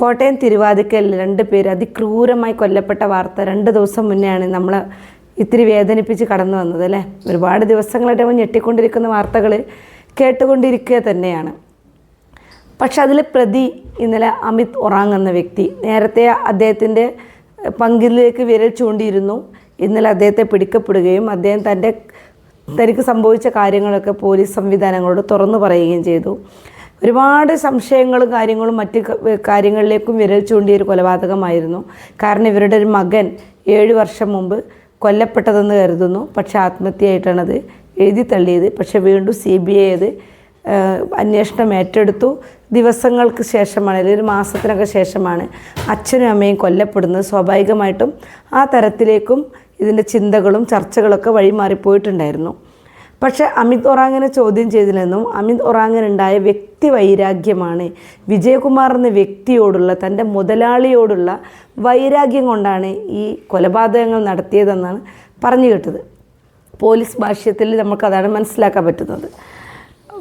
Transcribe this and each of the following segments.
കോട്ടയം തിരുവാതിക്കൽ രണ്ട് പേര് അതിക്രൂരമായി കൊല്ലപ്പെട്ട വാർത്ത രണ്ട് ദിവസം മുന്നെയാണ് നമ്മൾ ഇത്തിരി വേദനിപ്പിച്ച് കടന്നു വന്നത് അല്ലേ? ഒരുപാട് ദിവസങ്ങളായിട്ട് ഞെട്ടിക്കൊണ്ടിരിക്കുന്ന വാർത്തകൾ കേട്ടുകൊണ്ടിരിക്കുക തന്നെയാണ്. പക്ഷെ അതിൽ പ്രതി ഇന്നലെ അമിത് ഒറാങ് എന്ന വ്യക്തി നേരത്തെ അദ്ദേഹത്തിന്റെ പങ്കിലേക്ക് വിരൽ ചൂണ്ടിയിരുന്നു ഇന്നലെ അദ്ദേഹത്തെ പിടിക്കപ്പെടുകയും അദ്ദേഹം തന്റെ തനിക്ക് സംഭവിച്ച കാര്യങ്ങളൊക്കെ പോലീസ് സംവിധാനങ്ങളോട് തുറന്നു പറയുകയും ചെയ്തു. ഒരുപാട് സംശയങ്ങളും കാര്യങ്ങളും മറ്റ് കാര്യങ്ങളിലേക്കും വിരൽ ചൂണ്ടിയ ഒരു കൊലപാതകമായിരുന്നു. കാരണം ഇവരുടെ ഒരു മകൻ ഏഴ് വർഷം മുമ്പ് കൊല്ലപ്പെട്ടതെന്ന് കരുതുന്നു. പക്ഷേ ആത്മഹത്യയായിട്ടാണത് എഴുതി തള്ളിയത്. പക്ഷെ വീണ്ടും സി ബി ഐ അത് അന്വേഷണം ഏറ്റെടുത്തു. ദിവസങ്ങൾക്ക് ശേഷമാണ് അല്ലെങ്കിൽ ഒരു മാസത്തിനൊക്കെ ശേഷമാണ് അച്ഛനും അമ്മയും കൊല്ലപ്പെടുന്നത്. സ്വാഭാവികമായിട്ടും ആ തരത്തിലേക്കും ഇതിന്റെ ചിന്തകളും ചർച്ചകളൊക്കെ വഴിമാറിപ്പോയിട്ടുണ്ടായിരുന്നു. പക്ഷേ അമിത് ഒറാങ്ങനെ ചോദ്യം ചെയ്തില്ലെന്നും അമിത് ഒറാങ്ങനുണ്ടായ വ്യക്തി വൈരാഗ്യമാണ്. വിജയകുമാർ എന്ന വ്യക്തിയോടുള്ള തന്റെ മുതലാളിയോടുള്ള വൈരാഗ്യം കൊണ്ടാണ് ഈ കൊലപാതകങ്ങൾ നടത്തിയതെന്നാണ് പറഞ്ഞു കേട്ടത്. പോലീസ് ഭാഷ്യത്തിൽ നമുക്കതാണ് മനസ്സിലാക്കാൻ പറ്റുന്നത്.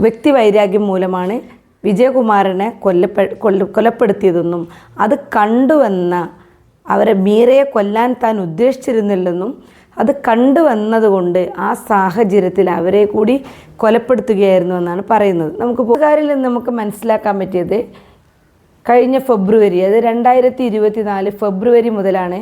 വ്യക്തി വൈരാഗ്യം മൂലമാണ് വിജയകുമാറിനെ കൊല്ലപ്പെ കൊല്ല കൊലപ്പെടുത്തിയതെന്നും അത് കണ്ടുവന്ന അവരെ മീരയെ കൊല്ലാൻ താൻ ഉദ്ദേശിച്ചിരുന്നില്ലെന്നും അത് കണ്ടുവന്നതുകൊണ്ട് ആ സാഹചര്യത്തിൽ അവരെ കൂടി കൊലപ്പെടുത്തുകയായിരുന്നു എന്നാണ് പറയുന്നത്. നമുക്ക് കാര്യം നിന്ന് നമുക്ക് മനസ്സിലാക്കാൻ പറ്റിയത് കഴിഞ്ഞ ഫെബ്രുവരി അത് രണ്ടായിരത്തി ഇരുപത്തി നാല് ഫെബ്രുവരി മുതലാണ്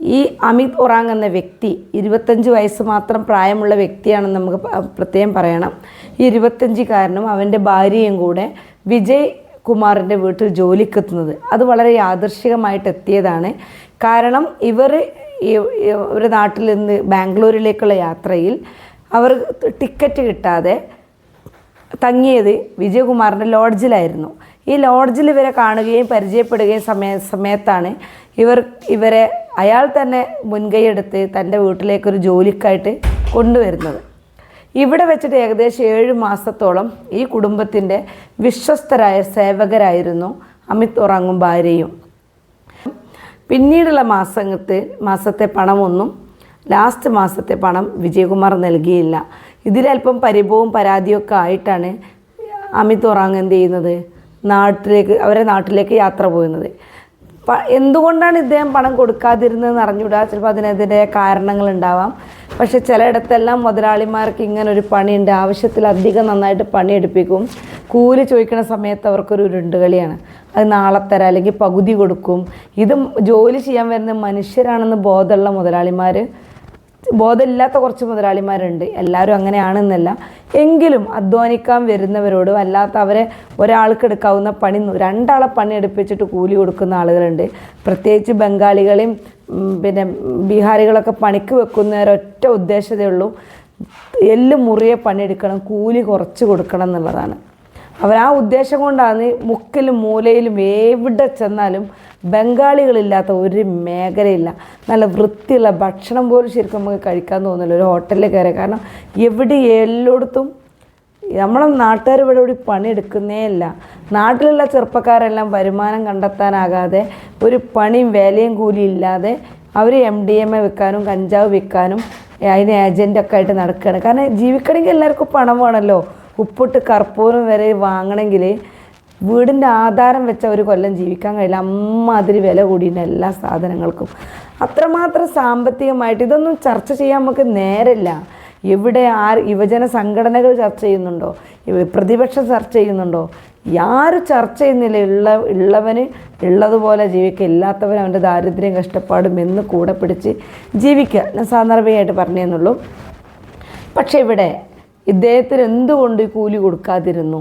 ഈ അമിത് ഒറാങ് എന്ന വ്യക്തി ഇരുപത്തഞ്ച് വയസ്സ് മാത്രം പ്രായമുള്ള വ്യക്തിയാണെന്ന് നമുക്ക് പ്രത്യേകം പറയണം. ഈ ഇരുപത്തഞ്ചുകാരനും അവന്റെ ഭാര്യയും കൂടെ വിജയ് കുമാറിന്റെ വീട്ടിൽ ജോലിക്കെത്തുന്നത്. അത് വളരെ ആദർശികമായിട്ട് എത്തിയതാണ് കാരണം ഇവർ ഒരു നാട്ടിൽ നിന്ന് ബാംഗ്ലൂരിലേക്കുള്ള യാത്രയിൽ അവർ ടിക്കറ്റ് കിട്ടാതെ തങ്ങിയത് വിജയകുമാറിന്റെ ലോഡ്ജിലായിരുന്നു. ഈ ലോഡ്ജിൽ ഇവരെ കാണുകയും പരിചയപ്പെടുകയും സമയ സമയത്താണ് ഇവർ ഇവരെ അയാൾ തന്നെ മുൻകൈയെടുത്ത് തന്റെ വീട്ടിലേക്കൊരു ജോലിക്കായിട്ട് കൊണ്ടുവരുന്നത്. ഇവിടെ വെച്ചിട്ട് ഏകദേശം ഏഴ് മാസത്തോളം ഈ കുടുംബത്തിന്റെ വിശ്വസ്തരായ സേവകരായിരുന്നു അമിത് ഉറങ്ങും ഭാര്യയും. പിന്നീടുള്ള മാസത്തെ മാസത്തെ പണമൊന്നും ലാസ്റ്റ് മാസത്തെ പണം വിജയകുമാർ നൽകിയില്ല. ഇതിലല്പം പരിഭവവും പരാതിയൊക്കെ ആയിട്ടാണ് അമിത് ഒറാങ് എന്ത് ചെയ്യുന്നത്? നാട്ടിലേക്ക് അവരെ നാട്ടിലേക്ക് യാത്ര പോകുന്നത് എന്തുകൊണ്ടാണ് ഇദ്ദേഹം പണം കൊടുക്കാതിരുന്നതെന്ന് അറിഞ്ഞുകൂടാ ചിലപ്പോൾ അതിനെതിരെ കാരണങ്ങളുണ്ടാവാം. പക്ഷെ ചിലയിടത്തെല്ലാം മുതലാളിമാർക്ക് ഇങ്ങനെ ഒരു പണിയുണ്ട് ആവശ്യത്തിലധികം നന്നായിട്ട് പണിയെടുപ്പിക്കും. കൂലി ചോദിക്കുന്ന സമയത്ത് അവർക്കൊരു ഉരുണ്ടുകളിയാണ്. അത് നാളെ തരാം അല്ലെങ്കിൽ പകുതി കൊടുക്കും. ഇത് ജോലി ചെയ്യാൻ വരുന്ന മനുഷ്യരാണെന്ന് ബോധമുള്ള മുതലാളിമാർ ബോധമില്ലാത്ത കുറച്ച് മുതലാളിമാരുണ്ട്. എല്ലാവരും അങ്ങനെയാണെന്നല്ല. എങ്കിലും അധ്വാനിക്കാൻ വരുന്നവരോട് അല്ലാത്ത അവരെ ഒരാൾക്ക് എടുക്കാവുന്ന പണി രണ്ടാളെ പണി എടുപ്പിച്ചിട്ട് കൂലി കൊടുക്കുന്ന ആളുകളുണ്ട്. പ്രത്യേകിച്ച് ബംഗാളികളെയും പിന്നെ ബീഹാരികളൊക്കെ പണിക്ക് വെക്കുന്നവരൊറ്റ ഉദ്ദേശതയേ ഉള്ളൂ. എല്ല് മുറിയെ പണിയെടുക്കണം കൂലി കുറച്ച് കൊടുക്കണം എന്നുള്ളതാണ്. അവർ ആ ഉദ്ദേശം കൊണ്ടാണ് മുക്കിലും മൂലയിലും എവിടെ ചെന്നാലും ബംഗാളികളില്ലാത്ത ഒരു മേഖലയില്ല. നല്ല വൃത്തിയുള്ള ഭക്ഷണം പോലും ശരിക്കും നമുക്ക് കഴിക്കാൻ തോന്നില്ല. ഒരു ഹോട്ടലിൽ കയറി കാരണം എവിടെ എല്ലായിടത്തും നമ്മളെ നാട്ടുകാർ ഇവിടെ ഇവിടെ പണിയെടുക്കുന്നേ ഇല്ല. നാട്ടിലുള്ള ചെറുപ്പക്കാരെല്ലാം വരുമാനം കണ്ടെത്താനാകാതെ ഒരു പണിയും വേലയും കൂലിയും ഇല്ലാതെ അവർ എം ഡി എം എ വിൽക്കാനും കഞ്ചാവ് വിൽക്കാനും അതിന് ഏജന്റൊക്കെ ആയിട്ട് നടക്കുകയാണ്. കാരണം ജീവിക്കണമെങ്കിൽ എല്ലാവർക്കും പണം വേണമല്ലോ. ഉപ്പിട്ട് കർപ്പൂരം വരെ വാങ്ങണമെങ്കിൽ വീടിന്റെ ആധാരം വെച്ച ഒരു കൊല്ലം ജീവിക്കാൻ കഴിയില്ല. അമ്മാതിരി വില കൂടിയിട്ട് എല്ലാ സാധനങ്ങൾക്കും. അത്രമാത്രം സാമ്പത്തികമായിട്ട് ഇതൊന്നും ചർച്ച ചെയ്യാൻ നമുക്ക് നേരമില്ല. എവിടെ ആർ യുവജന സംഘടനകൾ ചർച്ച ചെയ്യുന്നുണ്ടോ? പ്രതിപക്ഷം ചർച്ച ചെയ്യുന്നുണ്ടോ? ആരും ചർച്ച ചെയ്യുന്നില്ല? ഉള്ള ഉള്ളവന് ഉള്ളതുപോലെ ജീവിക്കുക ഇല്ലാത്തവൻ അവന്റെ ദാരിദ്ര്യം കഷ്ടപ്പാടും എന്ന് കൂടെ പിടിച്ച് ജീവിക്കുക ഞാൻ സാന്ദർഭികമായിട്ട് പറഞ്ഞേന്നുള്ളൂ പക്ഷേ ഇവിടെ ഇദ്ദേഹത്തിന് എന്തുകൊണ്ട് കൂലി കൊടുക്കാതിരുന്നു?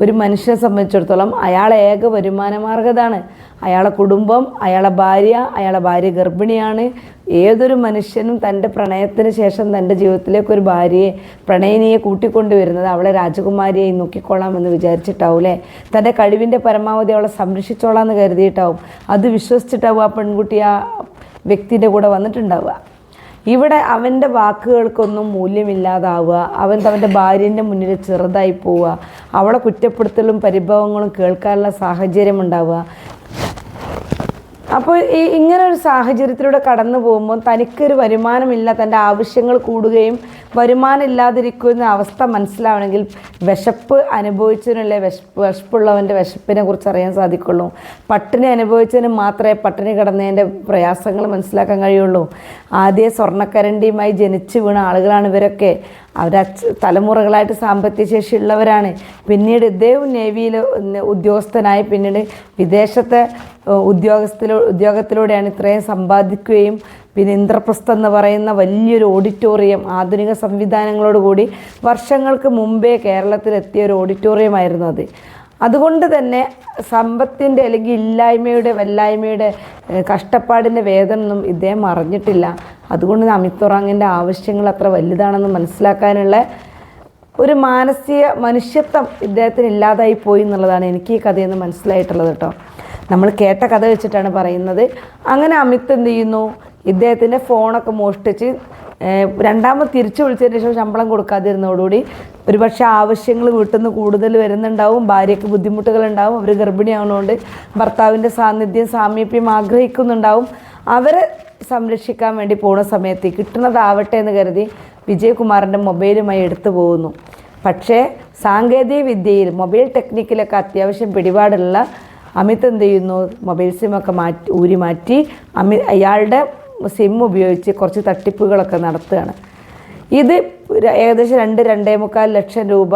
ഒരു മനുഷ്യനെ സംബന്ധിച്ചിടത്തോളം അയാളെ ഏക വരുമാന മാർഗതാണ് അയാളെ കുടുംബം അയാളെ ഭാര്യ അയാളെ ഭാര്യ ഗർഭിണിയാണ്. ഏതൊരു മനുഷ്യനും തന്റെ പ്രണയത്തിന് ശേഷം തന്റെ ജീവിതത്തിലേക്ക് ഒരു ഭാര്യയെ പ്രണയിനിയെ കൂട്ടിക്കൊണ്ടുവരുന്നത് അവളെ രാജകുമാരിയായി നോക്കിക്കൊള്ളാമെന്ന് വിചാരിച്ചിട്ടാവൂലേ തന്റെ കഴിവിന്റെ പരമാവധി അവളെ സംരക്ഷിച്ചോളാം എന്ന് കരുതിയിട്ടാവും. അത് വിശ്വസിച്ചിട്ടാവും ആ പെൺകുട്ടി ആ വ്യക്തിന്റെ കൂടെ വന്നിട്ടുണ്ടാവുക. ഇവിടെ അവന്റെ വാക്കുകൾക്കൊന്നും മൂല്യമില്ലാതാവുക അവൻ തന്റെ ഭാര്യന്റെ മുന്നിൽ ചെറുതായി പോവുക അവളെ കുറ്റപ്പെടുത്തലും പരിഭവങ്ങളും കേൾക്കാനുള്ള സാഹചര്യം ഉണ്ടാവുക അപ്പോൾ ഈ ഇങ്ങനെ ഒരു സാഹചര്യത്തിലൂടെ കടന്നു പോകുമ്പോൾ തനിക്കൊരു വരുമാനമില്ല തന്റെ ആവശ്യങ്ങൾ കൂടുകയും വരുമാനം ഇല്ലാതിരിക്കുന്ന അവസ്ഥ മനസ്സിലാവണമെങ്കിൽ വിശപ്പ് അനുഭവിച്ചതിനുള്ള വിശപ്പ് വിശപ്പുള്ളവന്റെ വിശപ്പിനെ കുറിച്ച് അറിയാൻ സാധിക്കുള്ളൂ. പട്ടിണി അനുഭവിച്ചതിന് മാത്രമേ പട്ടിണി കിടന്നതിന്റെ പ്രയാസങ്ങൾ മനസ്സിലാക്കാൻ കഴിയുള്ളൂ. ആദ്യ സ്വർണക്കരണ്ടിയുമായി ജനിച്ചു വീണ ആളുകളാണ് ഇവരൊക്കെ. അവർ തലമുറകളായിട്ട് സാമ്പത്തിക ശേഷി ഉള്ളവരാണ് പിന്നീട് ഇദ്ദേഹം നേവിയിൽ ഉദ്യോഗസ്ഥനായി പിന്നീട് വിദേശത്തെ ഉദ്യോഗസ്ഥലോ ഉദ്യോഗത്തിലൂടെയാണ് ഇത്രയും സമ്പാദിക്കുകയും പിന്നെ ഇന്ദ്രപ്രസ്ഥം എന്ന് പറയുന്ന വലിയൊരു ഓഡിറ്റോറിയം ആധുനിക സംവിധാനങ്ങളോടുകൂടി വർഷങ്ങൾക്ക് മുമ്പേ കേരളത്തിലെത്തിയ ഒരു ഓഡിറ്റോറിയം ആയിരുന്നു അത്. അതുകൊണ്ട് തന്നെ സമ്പത്തിന്റെ അല്ലെങ്കിൽ ഇല്ലായ്മയുടെ വല്ലായ്മയുടെ കഷ്ടപ്പാടിന്റെ വേദനൊന്നും ഇദ്ദേഹം അറിഞ്ഞിട്ടില്ല. അതുകൊണ്ട് അമിത് തുറാങ്ങിന്റെ ആവശ്യങ്ങൾ അത്ര വലുതാണെന്ന് മനസ്സിലാക്കാനുള്ള ഒരു മാനസിക മനുഷ്യത്വം ഇദ്ദേഹത്തിന് ഇല്ലാതായി പോയി എന്നുള്ളതാണ് എനിക്ക് ഈ കഥയിൽ നിന്ന് മനസ്സിലായിട്ടുള്ളത് കേട്ടോ. നമ്മൾ കേട്ട കഥ വെച്ചിട്ടാണ് പറയുന്നത്. അങ്ങനെ അമിത് എന്ത് ചെയ്യുന്നു? ഇദ്ദേഹത്തിന്റെ ഫോണൊക്കെ മോഷ്ടിച്ച് രണ്ടാമത് തിരിച്ചു വിളിച്ചതിന് ശേഷം ശമ്പളം കൊടുക്കാതിരുന്നതോടുകൂടി ഒരുപക്ഷെ ആവശ്യങ്ങൾ വീട്ടിൽ നിന്ന് കൂടുതൽ വരുന്നുണ്ടാവും ഭാര്യയ്ക്ക് ബുദ്ധിമുട്ടുകളുണ്ടാവും അവർ ഗർഭിണിയാവുന്നതുകൊണ്ട് ഭർത്താവിന്റെ സാന്നിധ്യം സാമീപ്യം ആഗ്രഹിക്കുന്നുണ്ടാവും. അവരെ സംരക്ഷിക്കാൻ വേണ്ടി പോണ സമയത്ത് കിട്ടുന്നതാവട്ടെ എന്ന് കരുതി വിജയകുമാറിന്റെ മൊബൈലുമായി എടുത്തു പോകുന്നു. പക്ഷേ സാങ്കേതിക വിദ്യയിൽ മൊബൈൽ ടെക്നിക്കിലൊക്കെ അത്യാവശ്യം പിടിപാടുള്ള അമിത് എന്ത് ചെയ്യുന്നു? മൊബൈൽ സിമ്മൊക്കെ മാറ്റി ഊരി മാറ്റി അമി അയാളുടെ സിം ഉപയോഗിച്ച് കുറച്ച് തട്ടിപ്പുകളൊക്കെ നടത്തുകയാണ്. ഇത് ഏകദേശം രണ്ട് രണ്ടേ മുക്കാൽ ലക്ഷം രൂപ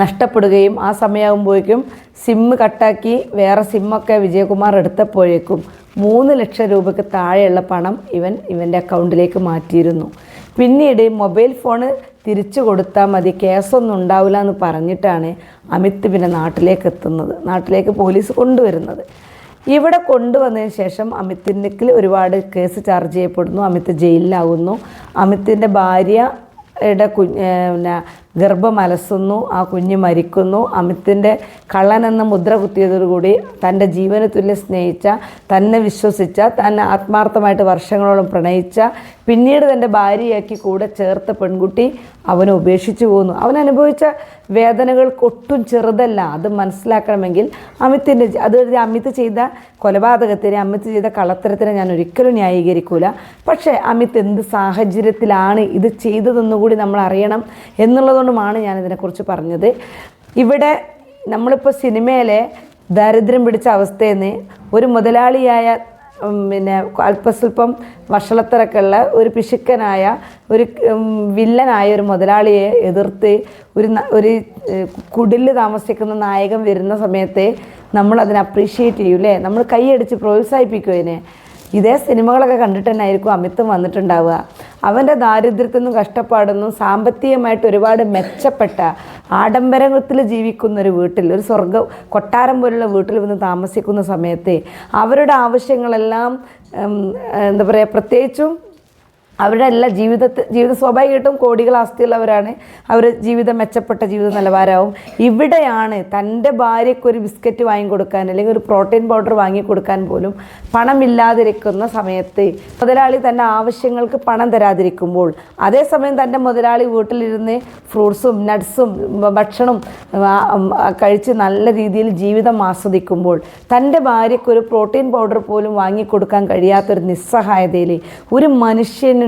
നഷ്ടപ്പെടുകയും ആ സമയമാകുമ്പോഴേക്കും സിമ്മ് കട്ടാക്കി വേറെ സിമ്മൊക്കെ വിജയകുമാർ എടുത്തപ്പോഴേക്കും മൂന്ന് ലക്ഷം രൂപയ്ക്ക് താഴെയുള്ള പണം ഇവൻ ഇവന്റെ അക്കൗണ്ടിലേക്ക് മാറ്റിയിരുന്നു. പിന്നീട് മൊബൈൽ ഫോണ് തിരിച്ചു കൊടുത്താൽ മതി കേസൊന്നും ഉണ്ടാവില്ല എന്ന് പറഞ്ഞിട്ടാണ് അമിത് പിന്നെ നാട്ടിലേക്ക് എത്തുന്നത്. നാട്ടിലേക്ക് പോലീസ് കൊണ്ടുവരുന്നത്. ഇവിടെ കൊണ്ടുവന്നതിന് ശേഷം അമിത്തിന്റെ ഒരുപാട് കേസ് ചാർജ് ചെയ്യപ്പെടുന്നു. അമിത് ജയിലിലാവുന്നു. അമിത്തിന്റെ ഭാര്യയുടെ കുഞ്ഞ് പിന്നെ ഗർഭം അലസുന്നു ആ കുഞ്ഞ് മരിക്കുന്നു. അമിത്തിന്റെ കള്ളൻ എന്ന മുദ്ര കുത്തിയതോടുകൂടി തന്റെ ജീവന് തുല്യം സ്നേഹിച്ച തന്നെ വിശ്വസിച്ച തന്നെ ആത്മാർത്ഥമായിട്ട് വർഷങ്ങളോളം പ്രണയിച്ച പിന്നീട് തന്റെ ഭാര്യയാക്കി കൂടെ ചേർത്ത പെൺകുട്ടി അവനെ ഉപേക്ഷിച്ചു പോകുന്നു അവൻ അനുഭവിച്ച വേദനകൾക്കൊട്ടും ചെറുതല്ല. അത് മനസ്സിലാക്കണമെങ്കിൽ അമിത്തിന്റെ അത് അമിത് ചെയ്ത കൊലപാതകത്തിന് അമിത് ചെയ്ത കള്ളത്തരത്തിനെ ഞാൻ ഒരിക്കലും ന്യായീകരിക്കൂല. പക്ഷേ അമിത് എന്ത് സാഹചര്യത്തിലാണ് ഇത് ചെയ്തതെന്നുകൂടി നമ്മൾ അറിയണം. എന്നുള്ളതുകൊണ്ടുമാണ് ഞാൻ ഇതിനെക്കുറിച്ച് പറഞ്ഞത്. ഇവിടെ നമ്മളിപ്പോൾ സിനിമയിലെ ദാരിദ്ര്യം പിടിച്ച അവസ്ഥയിൽ നിന്ന് ഒരു മുതലാളിയായ പിന്നെ അല്പസ്വല്പം വഷളത്തരൊക്കെ ഉള്ള ഒരു പിശുക്കനായ ഒരു വില്ലനായ ഒരു മുതലാളിയെ എതിർത്ത് ഒരു ഒരു കുടിൽ താമസിക്കുന്ന നായകൻ വരുന്ന സമയത്ത് നമ്മൾ അതിനെ അപ്രീഷിയേറ്റ് ചെയ്യൂലേ നമ്മൾ കൈയടിച്ച് പ്രോത്സാഹിപ്പിക്കും അതിനെ ഇതേ സിനിമകളൊക്കെ കണ്ടിട്ട് തന്നെ ആയിരിക്കും അമിത്തും വന്നിട്ടുണ്ടാവുക. അവന്റെ ദാരിദ്ര്യത്തിൽ നിന്നും കഷ്ടപ്പാടൊന്നും സാമ്പത്തികമായിട്ട് ഒരുപാട് മെച്ചപ്പെട്ട ആഡംബരത്തിൽ ജീവിക്കുന്ന ഒരു വീട്ടിൽ ഒരു സ്വർഗ കൊട്ടാരം പോലുള്ള വീട്ടിൽ വന്ന് താമസിക്കുന്ന സമയത്ത് അവരുടെ ആവശ്യങ്ങളെല്ലാം എന്താ പറയുക പ്രത്യേകിച്ചും അവരുടെ എല്ലാ ജീവിതത്തിൽ ജീവിത സ്വാഭാവികമായിട്ടും കോടികൾ ആസ്തിയുള്ളവരാണ്. അവർ ജീവിതം മെച്ചപ്പെട്ട ജീവിത നിലവാരമാവും. ഇവിടെയാണ് തന്റെ ഭാര്യയ്ക്ക് ഒരു ബിസ്ക്കറ്റ് വാങ്ങിക്കൊടുക്കാൻ അല്ലെങ്കിൽ ഒരു പ്രോട്ടീൻ പൗഡർ വാങ്ങിക്കൊടുക്കാൻ പോലും പണമില്ലാതിരിക്കുന്ന സമയത്ത് മുതലാളി തന്റെ ആവശ്യങ്ങൾക്ക് പണം തരാതിരിക്കുമ്പോൾ അതേസമയം തന്റെ മുതലാളി വീട്ടിലിരുന്ന് ഫ്രൂട്ട്സും നട്ട്സും ഭക്ഷണം ആ, ഉം, ആ, കഴിച്ച് നല്ല രീതിയിൽ ജീവിതം ആസ്വദിക്കുമ്പോൾ തന്റെ ഭാര്യയ്ക്ക് ഒരു പ്രോട്ടീൻ പൗഡർ പോലും വാങ്ങിക്കൊടുക്കാൻ കഴിയാത്തൊരു നിസ്സഹായതയിൽ ഒരു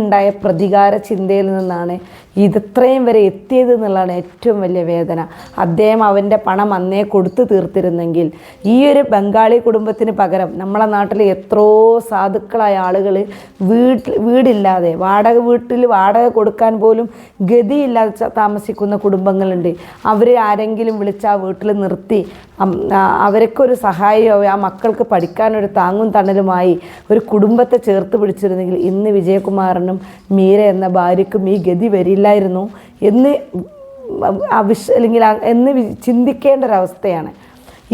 മനുഷ്യനുണ്ടായ പ്രതികാര ചിന്തയിൽ നിന്നാണ് ഇതത്രയും വരെ എത്തിയത് എന്നുള്ളതാണ് ഏറ്റവും വലിയ വേദന. അദ്ദേഹം അവന്റെ പണം അന്നേ കൊടുത്തു തീർത്തിരുന്നെങ്കിൽ ഈ ഒരു ബംഗാളി കുടുംബത്തിന് പകരം നമ്മളെ നാട്ടിൽ എത്രയോ സാധുക്കളായ ആളുകൾ വീട്ടിൽ വീടില്ലാതെ വാടക വീട്ടിൽ വാടക കൊടുക്കാൻ പോലും ഗതിയില്ലാതെ താമസിക്കുന്ന കുടുംബങ്ങളുണ്ട്. അവരെ ആരെങ്കിലും വിളിച്ച് ആ വീട്ടിൽ നിർത്തി അവർക്കൊരു സഹായമാവും ആ മക്കൾക്ക് പഠിക്കാനൊരു താങ്ങും തണലുമായി ഒരു കുടുംബത്തെ ചേർത്ത് പിടിച്ചിരുന്നെങ്കിൽ ഇന്ന് വിജയകുമാറിനും മീര എന്ന ഭാര്യയ്ക്കും ഈ ഗതി വരില്ലായിരുന്നു എന്ന് വിഷ അല്ലെങ്കിൽ എന്ന് ചിന്തിക്കേണ്ട ഒരവസ്ഥയാണ്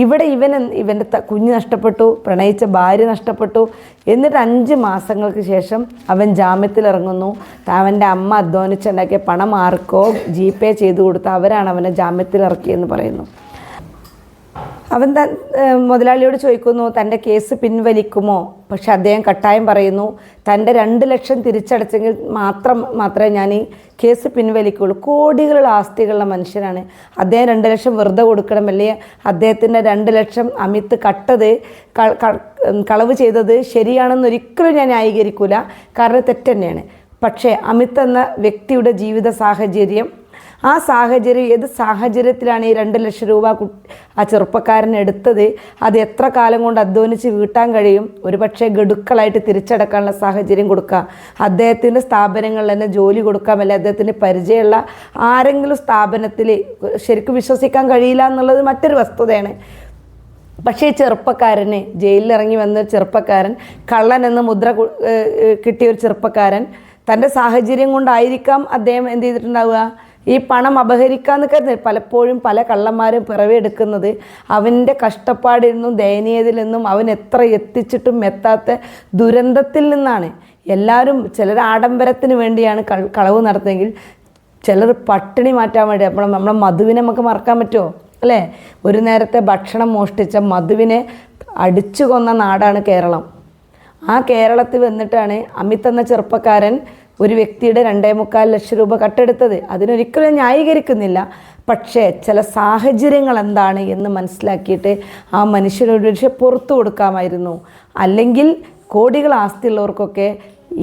ഇവിടെ ഇവൻ ഇവന്റെ കുഞ്ഞ് നഷ്ടപ്പെട്ടു പ്രണയിച്ച ഭാര്യ നഷ്ടപ്പെട്ടു. എന്നിട്ട് അഞ്ച് മാസങ്ങൾക്ക് ശേഷം അവൻ ജാമ്യത്തിലിറങ്ങുന്നു. അവന്റെ അമ്മ അധ്വാനിച്ചുണ്ടാക്കിയ പണം ആർക്കോ ജി പേ ചെയ്തു കൊടുത്ത് അവരാണ് അവനെ ജാമ്യത്തിലിറക്കിയെന്ന് പറയുന്നു. അവൻ തൻ മുതലാളിയോട് ചോദിക്കുന്നു തന്റെ കേസ് പിൻവലിക്കുമോ? പക്ഷെ അദ്ദേഹം കട്ടായം പറയുന്നു തന്റെ രണ്ട് ലക്ഷം തിരിച്ചടച്ചെങ്കിൽ മാത്രം മാത്രമേ ഞാൻ ഈ കേസ് പിൻവലിക്കുള്ളൂ കോടികളുള്ള ആസ്തികളുള്ള മനുഷ്യനാണ്. അദ്ദേഹം രണ്ട് ലക്ഷം വെറുതെ കൊടുക്കണം. അല്ലെങ്കിൽ അദ്ദേഹത്തിന്റെ രണ്ട് ലക്ഷം അമിത്ത് കട്ടത് കളവ് ചെയ്തത് ശരിയാണെന്ന് ഒരിക്കലും ഞാൻ ന്യായീകരിക്കൂല. കാരണം തെറ്റ് തന്നെയാണ് പക്ഷേ അമിത് എന്ന വ്യക്തിയുടെ ജീവിത സാഹചര്യം ആ സാഹചര്യം ഏത് സാഹചര്യത്തിലാണ് ഈ രണ്ട് ലക്ഷം രൂപ ആ ചെറുപ്പക്കാരൻ എടുത്തത്? അത് എത്ര കാലം കൊണ്ട് അധ്വാനിച്ച് വീട്ടാൻ കഴിയും? ഒരുപക്ഷെ ഗഡുക്കളായിട്ട് തിരിച്ചടക്കാനുള്ള സാഹചര്യം കൊടുക്കാം. അദ്ദേഹത്തിന്റെ സ്ഥാപനങ്ങളിൽ തന്നെ ജോലി കൊടുക്കാം അല്ലെങ്കിൽ അദ്ദേഹത്തിന് പരിചയമുള്ള ആരെങ്കിലും സ്ഥാപനത്തിൽ ശരിക്കും വിശ്വസിക്കാൻ കഴിയില്ല എന്നുള്ളത് മറ്റൊരു വസ്തുതയാണ്. പക്ഷേ ചെറുപ്പക്കാരന് ജയിലിലിറങ്ങി വന്ന ചെറുപ്പക്കാരൻ കള്ളൻ എന്ന മുദ്ര കിട്ടിയ ഒരു ചെറുപ്പക്കാരൻ തന്റെ സാഹചര്യം കൊണ്ടായിരിക്കാം അദ്ദേഹം എന്ത് ചെയ്തിട്ടുണ്ടാവുക? ഈ പണം അപഹരിക്കാന്ന് കരുതി പലപ്പോഴും പല കള്ളന്മാരും പിറവിയെടുക്കുന്നത് അവന്റെ കഷ്ടപ്പാടിൽ നിന്നും ദയനീയതയിൽ നിന്നും അവൻ എത്ര എത്തിച്ചിട്ടും എത്താത്ത ദുരന്തത്തിൽ നിന്നാണ്. എല്ലാവരും ചിലർ ആഡംബരത്തിന് വേണ്ടിയാണ് കളവ് നടത്തുന്നതെങ്കിൽ ചിലർ പട്ടിണി മാറ്റാൻ വേണ്ടി അപ്പോൾ നമ്മളെ മധുവിനെ നമുക്ക് മറക്കാൻ പറ്റുമോ? അല്ലേ? ഒരു നേരത്തെ ഭക്ഷണം മോഷ്ടിച്ച മധുവിനെ അടിച്ചു കൊന്ന നാടാണ് കേരളം. ആ കേരളത്തിൽ വന്നിട്ടാണ് അമിത് എന്ന ചെറുപ്പക്കാരൻ ഒരു വ്യക്തിയുടെ രണ്ടേ മുക്കാൽ ലക്ഷം രൂപ കട്ടെടുത്തത് അതിനൊരിക്കലും ന്യായീകരിക്കുന്നില്ല. പക്ഷേ ചില സാഹചര്യങ്ങൾ എന്താണ് എന്ന് മനസ്സിലാക്കിയിട്ട് ആ മനുഷ്യനോട് പക്ഷേ പുറത്തു കൊടുക്കാമായിരുന്നു. അല്ലെങ്കിൽ കോടികൾ ആസ്തിയുള്ളവർക്കൊക്കെ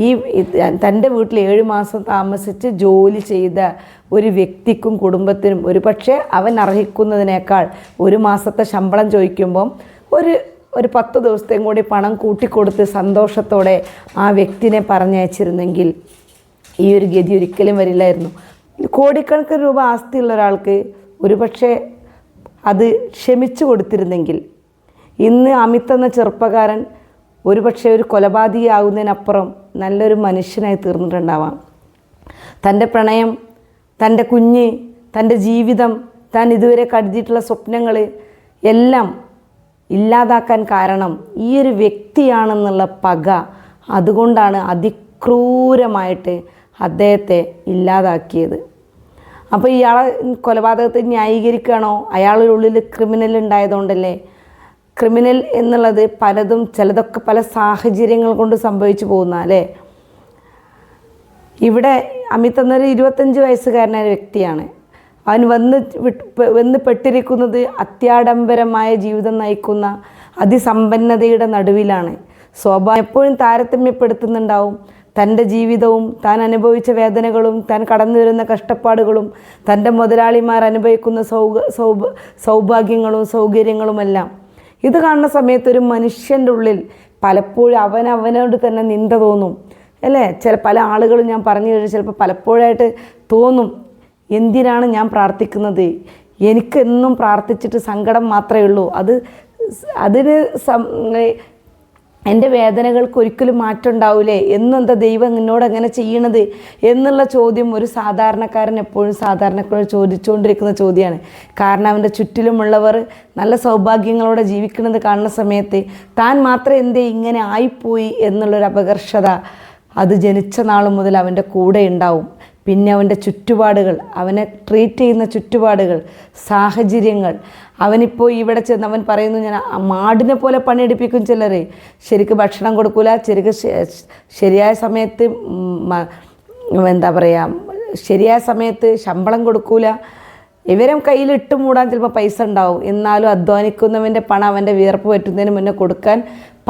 ഈ തന്റെ വീട്ടിൽ ഏഴ് മാസം താമസിച്ച് ജോലി ചെയ്ത ഒരു വ്യക്തിക്കും കുടുംബത്തിനും ഒരു പക്ഷേ അവൻ അർഹിക്കുന്നതിനേക്കാൾ ഒരു മാസത്തെ ശമ്പളം ചോദിക്കുമ്പം ഒരു ഒരു പത്ത് ദിവസത്തെയും കൂടി പണം കൂട്ടിക്കൊടുത്ത് സന്തോഷത്തോടെ ആ വ്യക്തിനെ പറഞ്ഞയച്ചിരുന്നെങ്കിൽ ഈ ഒരു ഗതി ഒരിക്കലും വരില്ലായിരുന്നു. കോടിക്കണക്കിന് രൂപ ആസ്തിയുള്ള ഒരാൾക്ക് ഒരുപക്ഷെ അത് ക്ഷമിച്ചു കൊടുത്തിരുന്നെങ്കിൽ ഇന്ന് അമിത് എന്ന ചെറുപ്പക്കാരൻ ഒരുപക്ഷെ ഒരു കൊലപാതകയാകുന്നതിനപ്പുറം നല്ലൊരു മനുഷ്യനായി തീർന്നിട്ടുണ്ടാവാം. തന്റെ പ്രണയം തന്റെ കുഞ്ഞ് തന്റെ ജീവിതം താൻ ഇതുവരെ കരുതിയിട്ടുള്ള സ്വപ്നങ്ങൾ എല്ലാം ഇല്ലാതാക്കാൻ കാരണം ഈ ഒരു വ്യക്തിയാണെന്നുള്ള പക അതുകൊണ്ടാണ് അതിക്രൂരമായിട്ട് അദ്ദേഹത്തെ ഇല്ലാതാക്കിയത്. അപ്പോൾ ഇയാളെ കൊലപാതകത്തെ ന്യായീകരിക്കുകയാണോ? അയാളുടെ ഉള്ളിൽ ക്രിമിനൽ ഉണ്ടായതുകൊണ്ടല്ലേ? ക്രിമിനൽ എന്നുള്ളത് പലതും ചിലതൊക്കെ പല സാഹചര്യങ്ങൾ കൊണ്ട് സംഭവിച്ചു പോകുന്ന അല്ലേ? ഇവിടെ അമിത് എന്നൊരു ഇരുപത്തഞ്ച് വയസ്സുകാരനായ വ്യക്തിയാണ്. അവൻ വന്ന് വന്ന് പെട്ടിരിക്കുന്നത് അത്യാഡംബരമായ ജീവിതം നയിക്കുന്ന അതിസമ്പന്നതയുടെ നടുവിലാണ്. സ്വാഭാവികം എപ്പോഴും താരതമ്യപ്പെടുത്തുന്നുണ്ടാവും. തന്റെ ജീവിതവും താൻ അനുഭവിച്ച വേദനകളും താൻ കടന്നു വരുന്ന കഷ്ടപ്പാടുകളും തന്റെ മുതലാളിമാർ അനുഭവിക്കുന്ന സൗക സൗഭ സൗഭാഗ്യങ്ങളും സൗകര്യങ്ങളുമെല്ലാം. ഇത് കാണുന്ന സമയത്ത് ഒരു മനുഷ്യന്റെ ഉള്ളിൽ പലപ്പോഴും അവൻ അവനോട് തന്നെ നിന്ദ തോന്നും. അല്ലേ? ചില പല ആളുകളും ഞാൻ പറഞ്ഞു കഴിഞ്ഞാൽ ചിലപ്പോൾ പലപ്പോഴായിട്ട് തോന്നും. എന്തിനാണ് ഞാൻ പ്രാർത്ഥിക്കുന്നത്? എനിക്കെന്നും പ്രാർത്ഥിച്ചിട്ട് സങ്കടം മാത്രമേ ഉള്ളൂ. അത് അതിന് സം എന്റെ വേദനകൾക്ക് ഒരിക്കലും മാറ്റം ഉണ്ടാവില്ലേ എന്നെന്താ ദൈവം എന്നോട് അങ്ങനെ ചെയ്യണത്? എന്നുള്ള ചോദ്യം ഒരു സാധാരണക്കാരൻ എപ്പോഴും സാധാരണക്കാരോട് ചോദിച്ചുകൊണ്ടിരിക്കുന്ന ചോദ്യമാണ്. കാരണം അവന്റെ ചുറ്റിലുമുള്ളവർ നല്ല സൗഭാഗ്യങ്ങളോടെ ജീവിക്കുന്നത് കാണുന്ന സമയത്ത് താൻ മാത്രം എന്തേ ഇങ്ങനെ ആയിപ്പോയി എന്നുള്ളൊരു അപകർഷത അത് ജനിച്ച നാൾ മുതൽ അവന്റെ കൂടെ ഉണ്ടാവും. പിന്നെ അവന്റെ ചുറ്റുപാടുകൾ അവനെ ട്രീറ്റ് ചെയ്യുന്ന ചുറ്റുപാടുകൾ സാഹചര്യങ്ങൾ. അവനിപ്പോൾ ഇവിടെ ചെന്ന് അവൻ പറയുന്നു ഞാൻ മാടിനെ പോലെ പണിയെടുപ്പിക്കും ചിലർ ശരിക്ക് ഭക്ഷണം കൊടുക്കില്ല ശരിക്ക് ശരിയായ സമയത്ത് എന്താ പറയുക ശരിയായ സമയത്ത് ശമ്പളം കൊടുക്കില്ല ഇവരെ കയ്യിൽ ഇട്ട് മൂടാൻ ചിലപ്പോൾ പൈസ ഉണ്ടാവും. എന്നാലും അധ്വാനിക്കുന്നവന്റെ പണം അവന്റെ വിയർപ്പ് പറ്റുന്നതിന് മുന്നേ കൊടുക്കാൻ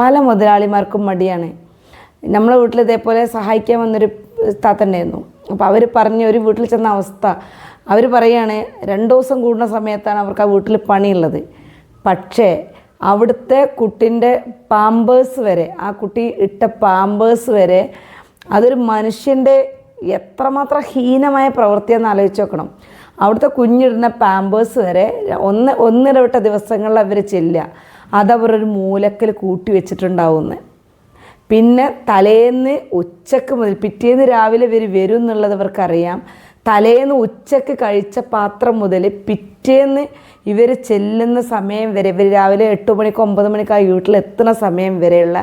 പല മുതലാളിമാർക്കും മടിയാണ്. നമ്മളെ വീട്ടിൽ ഇതേപോലെ സഹായിക്കാൻ വന്നൊരു താത്തണ്ടായിരുന്നു അപ്പോൾ അവർ പറഞ്ഞ ഒരു വീട്ടിൽ ചെന്ന അവസ്ഥ. അവർ പറയുകയാണ് രണ്ട് ദിവസം കൂടുന്ന സമയത്താണ് അവർക്ക് ആ വീട്ടിൽ പണിയുള്ളത്. പക്ഷേ അവിടുത്തെ കുട്ടിന്റെ പാമ്പേഴ്സ് വരെ ആ കുട്ടി ഇട്ട പാമ്പേഴ്സ് വരെ അതൊരു മനുഷ്യന്റെ എത്രമാത്രം ഹീനമായ പ്രവൃത്തിയെന്ന് ആലോചിച്ച് നോക്കണം. അവിടുത്തെ കുഞ്ഞിടുന്ന പാമ്പേഴ്സ് വരെ ഒന്ന് ഒന്നിടവിട്ട ദിവസങ്ങളിൽ അവർ ചെല്ലുക. അതവരൊരു മൂലക്കൽ കൂട്ടി വെച്ചിട്ടുണ്ടാവുമെന്ന്. പിന്നെ തലേന്ന് ഉച്ചയ്ക്ക് മുതൽ പിറ്റേന്ന് രാവിലെ ഇവർ വരും എന്നുള്ളത് അവർക്കറിയാം. തലേന്ന് ഉച്ചയ്ക്ക് കഴിച്ച പാത്രം മുതൽ പിറ്റേന്ന് ഇവർ ചെല്ലുന്ന സമയം വരെ ഇവർ രാവിലെ എട്ട് മണിക്ക് ഒമ്പത് മണിക്കായി വീട്ടിലെത്തുന്ന സമയം വരെയുള്ള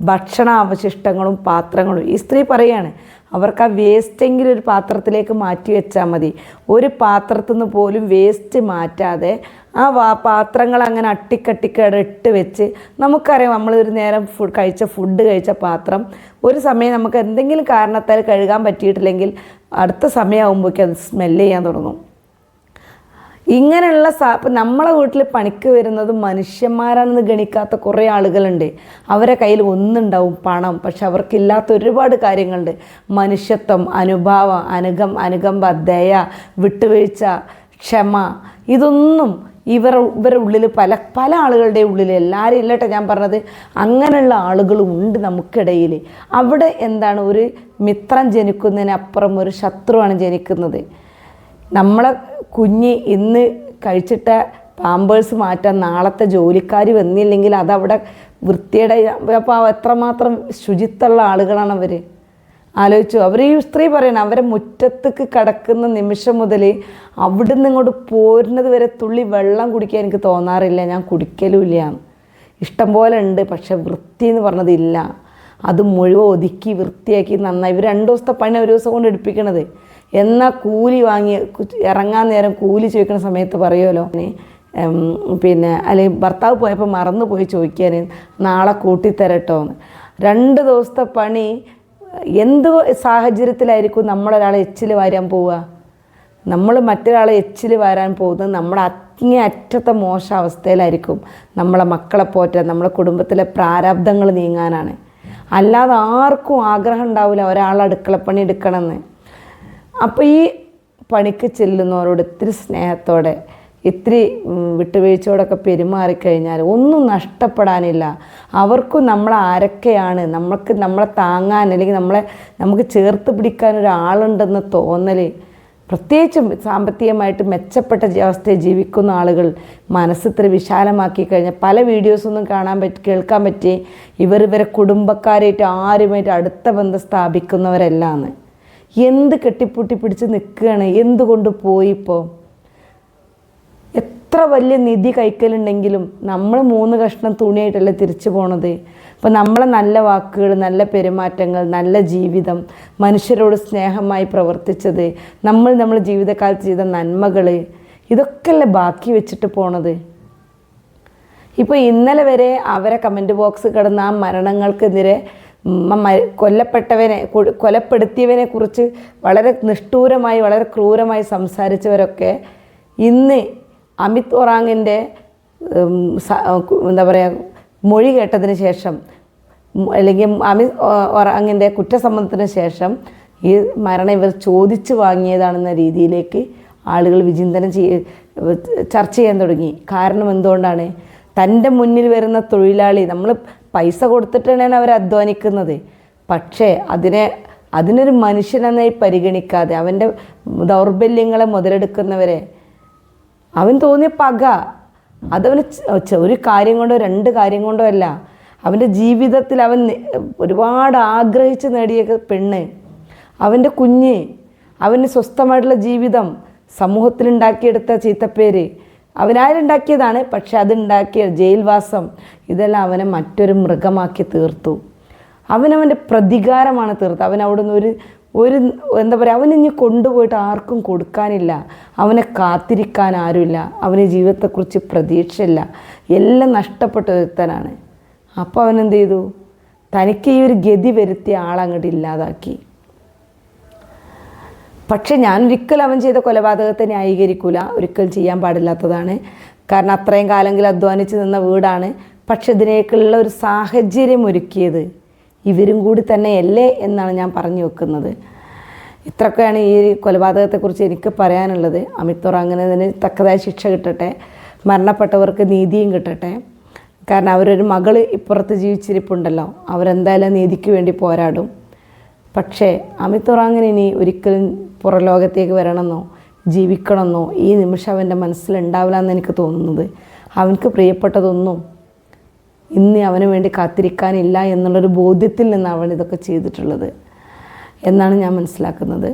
ഭക്ഷണ അവശിഷ്ടങ്ങളും പാത്രങ്ങളും ഈ സ്ത്രീ പറയാണ്. അവർക്ക് ആ വേസ്റ്റെങ്കിലും ഒരു പാത്രത്തിലേക്ക് മാറ്റി വെച്ചാൽ മതി. ഒരു പാത്രത്തിൽ നിന്ന് പോലും വേസ്റ്റ് മാറ്റാതെ ആ വാ പാത്രങ്ങൾ അങ്ങനെ അട്ടിക്കട്ടിക്കട ഇട്ട് വെച്ച് നമുക്കറിയാം നമ്മൾ ഒരു നേരം ഫുഡ് കഴിച്ച ഫുഡ് കഴിച്ച പാത്രം. ഒരു സമയം നമുക്ക് എന്തെങ്കിലും കാരണത്താൽ കഴുകാൻ പറ്റിയിട്ടില്ലെങ്കിൽ അടുത്ത സമയമാകുമ്പോഴേക്കും അത് സ്മെല്ല് ചെയ്യാൻ തുടങ്ങും. ഇങ്ങനെയുള്ള സാ നമ്മളെ വീട്ടിൽ പണിക്ക് വരുന്നത് മനുഷ്യന്മാരാണെന്ന് ഗണിക്കാത്ത കുറേ ആളുകളുണ്ട്. അവരെ കയ്യിൽ ഒന്നുണ്ടാവും പണം പക്ഷെ അവർക്കില്ലാത്ത ഒരുപാട് കാര്യങ്ങളുണ്ട്. മനുഷ്യത്വം അനുഭാവം അനുഗം അനുകമ്പ ദയ വിട്ടുവീഴ്ച ക്ഷമ ഇതൊന്നും ഇവർ ഇവരുടെ ഉള്ളിൽ പല പല ആളുകളുടെ ഉള്ളിൽ എല്ലാവരും ഇല്ലട്ടെ ഞാൻ പറഞ്ഞത്. അങ്ങനെയുള്ള ആളുകളും ഉണ്ട് നമുക്കിടയിൽ അവിടെ എന്താണ് ഒരു മിത്രം ജനിക്കുന്നതിനപ്പുറം ഒരു ശത്രുവാണ് ജനിക്കുന്നത്. നമ്മളെ കുഞ്ഞ് ഇന്ന് കഴിച്ചിട്ട പാമ്പേഴ്സ് മാറ്റാൻ നാളത്തെ ജോലിക്കാർ വന്നില്ലെങ്കിൽ അതവിടെ വൃത്തിയുടെ അപ്പോൾ എത്രമാത്രം ശുചിത്വമുള്ള ആളുകളാണ് അവർ ആലോചിച്ചു. അവർ ഈ സ്ത്രീ പറയണം അവരെ മുറ്റത്തേക്ക് കടക്കുന്ന നിമിഷം മുതൽ അവിടുന്ന് ഇങ്ങോട്ട് പോരുന്നത് വരെ തുള്ളി വെള്ളം കുടിക്കാൻ എനിക്ക് തോന്നാറില്ല. ഞാൻ കുടിക്കലുമില്ല ഇഷ്ടം പോലെ ഉണ്ട് പക്ഷെ വൃത്തി എന്ന് പറഞ്ഞതില്ല അത് മുഴുവൻ ഒതുക്കി വൃത്തിയാക്കി നന്നായി. ഇവർ രണ്ട് ദിവസത്തെ പണി ഒരു ദിവസം കൊണ്ട് എടുപ്പിക്കണത്. എന്നാൽ കൂലി വാങ്ങി ഇറങ്ങാൻ നേരം കൂലി ചോദിക്കുന്ന സമയത്ത് പറയുമല്ലോ പിന്നെ അല്ലെങ്കിൽ ഭർത്താവ് പോയപ്പോൾ മറന്നു പോയി ചോദിക്കാൻ നാളെ കൂട്ടിത്തരട്ടോ എന്ന് രണ്ട് ദിവസത്തെ പണി എന്ത് സാഹചര്യത്തിലായിരിക്കും നമ്മളൊരാളെ എച്ചിൽ വരാൻ പോവുക? നമ്മൾ മറ്റൊരാളെ എച്ചിൽ വരാൻ പോകുന്നത് നമ്മുടെ അങ്ങേ അറ്റത്തെ മോശ അവസ്ഥയിലായിരിക്കും നമ്മളെ മക്കളെ പോറ്റാൻ നമ്മളെ കുടുംബത്തിലെ പ്രാരാബ്ദങ്ങൾ നീങ്ങാനാണ്. അല്ലാതെ ആർക്കും ആഗ്രഹം ഉണ്ടാവില്ല ഒരാൾ അടുക്കളപ്പണി എടുക്കണമെന്ന്. അപ്പോൾ ഈ പണിക്ക് ചെല്ലുന്നവരോട് ഇത്തിരി സ്നേഹത്തോടെ ഇത്തിരി വിട്ടുവീഴ്ചയോടൊക്കെ പെരുമാറിക്കഴിഞ്ഞാൽ ഒന്നും നഷ്ടപ്പെടാനില്ല. അവർക്കും നമ്മൾ ആരൊക്കെയാണ് നമ്മൾക്ക് നമ്മളെ താങ്ങാൻ അല്ലെങ്കിൽ നമ്മളെ നമുക്ക് ചേർത്ത് പിടിക്കാൻ ഒരാളുണ്ടെന്ന് തോന്നൽ പ്രത്യേകിച്ചും സാമ്പത്തികമായിട്ട് മെച്ചപ്പെട്ട അവസ്ഥയിൽ ജീവിക്കുന്ന ആളുകൾ മനസ്സ് ഇത്ര വിശാലമാക്കി കഴിഞ്ഞാൽ പല വീഡിയോസൊന്നും കാണാൻ പറ്റി കേൾക്കാൻ പറ്റി. ഇവർ ഇവരെ കുടുംബക്കാരായിട്ട് ആരുമായിട്ട് അടുത്ത ബന്ധം സ്ഥാപിക്കുന്നവരല്ലാന്ന്. എന്ത് കെട്ടിപ്പൂട്ടി പിടിച്ച് നിൽക്കുകയാണ്? എന്തുകൊണ്ട് പോയി ഇപ്പോൾ എത്ര വലിയ നിധി കൈക്കലുണ്ടെങ്കിലും നമ്മൾ മൂന്ന് കഷ്ണം തുണിയായിട്ടല്ലേ തിരിച്ചു പോണത്? അപ്പോൾ നമ്മളെ നല്ല വാക്കുകൾ നല്ല പെരുമാറ്റങ്ങൾ നല്ല ജീവിതം മനുഷ്യരോട് സ്നേഹമായി പ്രവർത്തിച്ചത് നമ്മൾ നമ്മുടെ ജീവിതകാലത്ത് ചെയ്ത നന്മകൾ ഇതൊക്കെയല്ലേ ബാക്കി വെച്ചിട്ട് പോണത്? ഇപ്പോൾ ഇന്നലെ വരെ അവരെ കമന്റ് ബോക്സ് കിടന്ന ആ മരണങ്ങൾക്കെതിരെ കൊല്ലപ്പെട്ടവനെ കൊലപ്പെടുത്തിയവനെ കുറിച്ച് വളരെ നിഷ്ഠൂരമായി വളരെ ക്രൂരമായി സംസാരിച്ചവരൊക്കെ ഇന്ന് അമിത് ഒറാങ്ങിന്റെ എന്താ പറയുക മൊഴി കേട്ടതിന് ശേഷം അല്ലെങ്കിൽ അമിത് ഒറാങ്ങിന്റെ കുറ്റസമ്മതത്തിന് ശേഷം ഈ മരണം ഇവർ ചോദിച്ചു വാങ്ങിയതാണെന്ന രീതിയിലേക്ക് ആളുകൾ വിചിന്തനം ചെയ്യ ചർച്ച ചെയ്യാൻ തുടങ്ങി. കാരണം എന്തുകൊണ്ടാണ്? തന്റെ മുന്നിൽ വരുന്ന തൊഴിലാളി നമ്മൾ പൈസ കൊടുത്തിട്ടാണ് അവർ അധ്വാനിക്കുന്നത്. പക്ഷേ അതിനെ അതിനൊരു മനുഷ്യനെന്നായി പരിഗണിക്കാതെ അവന്റെ ദൗർബല്യങ്ങളെ മുതലെടുക്കുന്നവരെ അവൻ തോന്നിയ പക. അതവന് ഒരു കാര്യം കൊണ്ടോ രണ്ട് കാര്യം കൊണ്ടോ അല്ല. അവന്റെ ജീവിതത്തിൽ അവൻ ഒരുപാട് ആഗ്രഹിച്ച് നേടിയ പെണ്ണ്. അവന്റെ കുഞ്ഞ്. അവന് സ്വസ്ഥമായിട്ടുള്ള ജീവിതം. സമൂഹത്തിലുണ്ടാക്കിയെടുത്ത ചീത്തപ്പേര്. അവനാരുണ്ടാക്കിയതാണ് പക്ഷെ അതുണ്ടാക്കിയ ജയിൽവാസം ഇതെല്ലാം അവനെ മറ്റൊരു മൃഗമാക്കി തീർത്തു. അവനവന്റെ പ്രതികാരമാണ് തീർത്തത്. അവൻ അവിടുന്ന് ഒരു ഒരു എന്താ പറയുക അവനിഞ്ഞ് കൊണ്ടുപോയിട്ട് ആർക്കും കൊടുക്കാനില്ല. അവനെ കാത്തിരിക്കാൻ ആരുമില്ല. അവന് ജീവിതത്തെക്കുറിച്ച് പ്രതീക്ഷയില്ല. എല്ലാം നഷ്ടപ്പെട്ട ഒരുത്തനാണ്. അപ്പോൾ അവനെന്ത് ചെയ്തു? തനിക്ക് ഈ ഒരു ഗതി വരുത്തിയ ആളങ്ങോട്ട് ഇല്ലാതാക്കി. പക്ഷെ ഞാൻ ഒരിക്കലും അവൻ ചെയ്ത കൊലപാതകത്തെ ന്യായീകരിക്കൂല. ഒരിക്കലും ചെയ്യാൻ പാടില്ലാത്തതാണ്. കാരണം അത്രയും കാലങ്ങളിൽ അധ്വാനിച്ച് നിന്ന വീടാണ്. പക്ഷെ ഇതിനേക്കുള്ള ഒരു സാഹചര്യം ഒരുക്കിയത് ഇവരും കൂടി തന്നെയല്ലേ എന്നാണ് ഞാൻ പറഞ്ഞു വെക്കുന്നത്. ഇത്രയൊക്കെയാണ് ഈ കൊലപാതകത്തെക്കുറിച്ച് എനിക്ക് പറയാനുള്ളത്. അമിത്തോർ അങ്ങനെ തന്നെ തക്കതായ ശിക്ഷ കിട്ടട്ടെ മരണപ്പെട്ടവർക്ക് നീതിയും കിട്ടട്ടെ. കാരണം അവരൊരു മകൾ ഇപ്പുറത്ത് ജീവിച്ചിരിപ്പുണ്ടല്ലോ. അവരെന്തായാലും നീതിക്ക് വേണ്ടി പോരാടും. പക്ഷേ അമിത് ഒറാങ്ങിന് ഇനി ഒരിക്കലും പുറലോകത്തേക്ക് വരണമെന്നോ ജീവിക്കണമെന്നോ ഈ നിമിഷം അവന്റെ മനസ്സിലുണ്ടാവില്ല എന്ന് എനിക്ക് തോന്നുന്നത്. അവൻക്ക് പ്രിയപ്പെട്ടതൊന്നും ഇന്ന് അവന് വേണ്ടി കാത്തിരിക്കാനില്ല എന്നുള്ളൊരു ബോധ്യത്തിൽ നിന്നാണ് അവൻ ഇതൊക്കെ ചെയ്തിട്ടുള്ളത് എന്നാണ് ഞാൻ മനസ്സിലാക്കുന്നത്.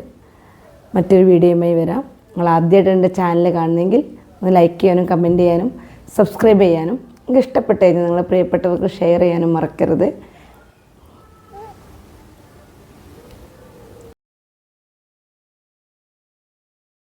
മറ്റൊരു വീഡിയോയുമായി വരാം. നിങ്ങൾ ആദ്യമായിട്ട് എന്റെ ചാനൽ കാണുന്നെങ്കിൽ ഒന്ന് ലൈക്ക് ചെയ്യാനും കമന്റ് ചെയ്യാനും സബ്സ്ക്രൈബ് ചെയ്യാനും. നിങ്ങൾക്ക് കഴിഞ്ഞാൽ നിങ്ങളെ പ്രിയപ്പെട്ടവർക്ക് ഷെയർ ചെയ്യാനും മറക്കരുത്.